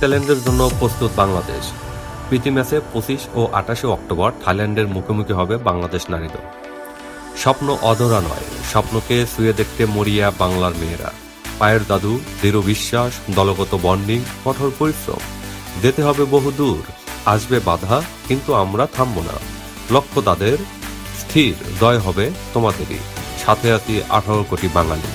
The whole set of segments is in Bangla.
ট্যালেন্টের জন্য প্রস্তুত বাংলাদেশ। প্রীতি ম্যাচে পঁচিশ ও আঠাশে অক্টোবর থাইল্যান্ডের মুখোমুখি হবে বাংলাদেশ নারী দল স্বপ্ন অধরা নয়, স্বপ্নকে শুয়ে দেখতে মরিয়া বাংলার মেয়েরা। পায়ের দাদু, দৃঢ় বিশ্বাস, দলগত বন্ডিং কঠোর পরিশ্রম। যেতে হবে বহু দূর, আসবে বাধা, কিন্তু আমরা থামবো না। লক্ষ্য তাদের, স্থির, জয় হবে তোমাদেরই। সাথে আছি আঠারো কোটি বাঙালি।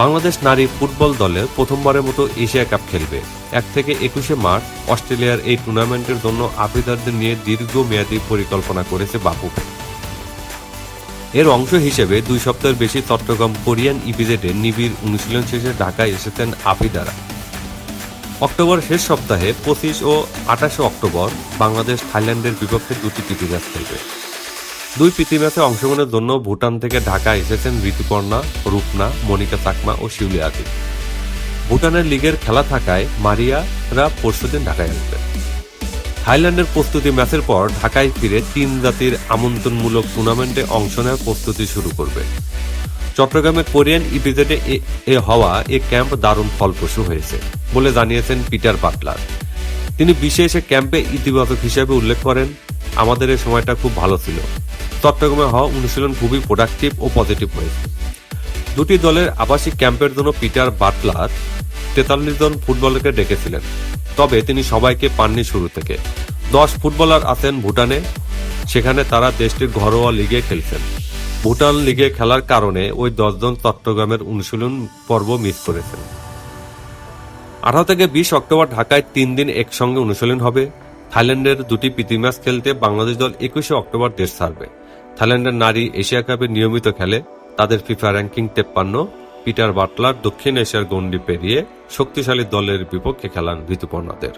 বাংলাদেশ নারী ফুটবল দলে প্রথমবারের মতো এশিয়া কাপ খেলবে। এক থেকে একুশে মার্চ অস্ট্রেলিয়ার এই টুর্নামেন্টের জন্য আবেদকদের নিয়ে দীর্ঘমেয়াদী পরিকল্পনা করেছে বাপু। এর অংশ হিসেবে দুই সপ্তাহের বেশি চট্টগ্রাম কোরিয়ান ইপিজেডে নিবিড় অনুশীলন শেষে ঢাকায় এসেছেন আফিদারা অক্টোবর শেষ সপ্তাহে পঁচিশ ও আঠাশে অক্টোবর বাংলাদেশ থাইল্যান্ডের বিপক্ষে দুটি প্রীতি ম্যাচ খেলবে। দুই প্রীতি ম্যাচে অংশগ্রহণের জন্য ভুটান থেকে ঢাকা এসেছেন ঋতুপর্ণা, রূপনা, মনিকা চাকমা ও শিউলি আদি ভুটানের লিগের খেলা থাকায় মারিয়ারা পরশুদিন ঢাকায় আসবে। থাইল্যান্ডের প্রস্তুতি ম্যাচের পর ঢাকায় ফিরে তিন জাতির আমন্ত্রণমূলক টুর্নামেন্টে অংশ নেওয়ার প্রস্তুতি শুরু করবে। চট্টগ্রামে কোরিয়ান ইপিজেডে এ হওয়া এ ক্যাম্প দারুণ ফলপ্রসূ হয়েছে বলে জানিয়েছেন পিটার পাটলার তিনি বিশেষ ক্যাম্পে ইতিবাচক হিসেবে উল্লেখ করেন আমাদের এই সময়টা খুব ভালো ছিল। চট্টগ্রামে হওয়া অনুশীলন খুবই প্রোডাক্টিভ ও পজিটিভ হয়েছে। দুটি দলের আবাসিক ক্যাম্পের জন্য পিটার বাটলার তেতাল্লিশ জন ফুটবলারকে ডেকেছিলেন। তবে তিনি সবাইকে পাননি শুরু থেকে। দশ ফুটবলার আছেন ভুটানে, সেখানে তারা দেশটির ঘরোয়া লিগে খেলছেন। ভুটান লিগে খেলার কারণে ওই দশজন চট্টগ্রামের অনুশীলন পর্ব মিস করেছেন। আঠারো থেকে বিশ অক্টোবর ঢাকায় তিন দিন একসঙ্গে অনুশীলন হবে। থাইল্যান্ডের দুটি প্রীতি ম্যাচ খেলতে বাংলাদেশ দল একুশে অক্টোবর দেশ ছাড়বে। থাইল্যান্ডের নারী এশিয়া কাপে নিয়মিত খেলে তাদের ফিফা র্যাঙ্কিং তেপ্পান্ন, পিটার বাটলার দক্ষিণ এশিয়ার গণ্ডি পেরিয়ে শক্তিশালী দলের বিপক্ষে খেলান ঋতুপর্ণাদের।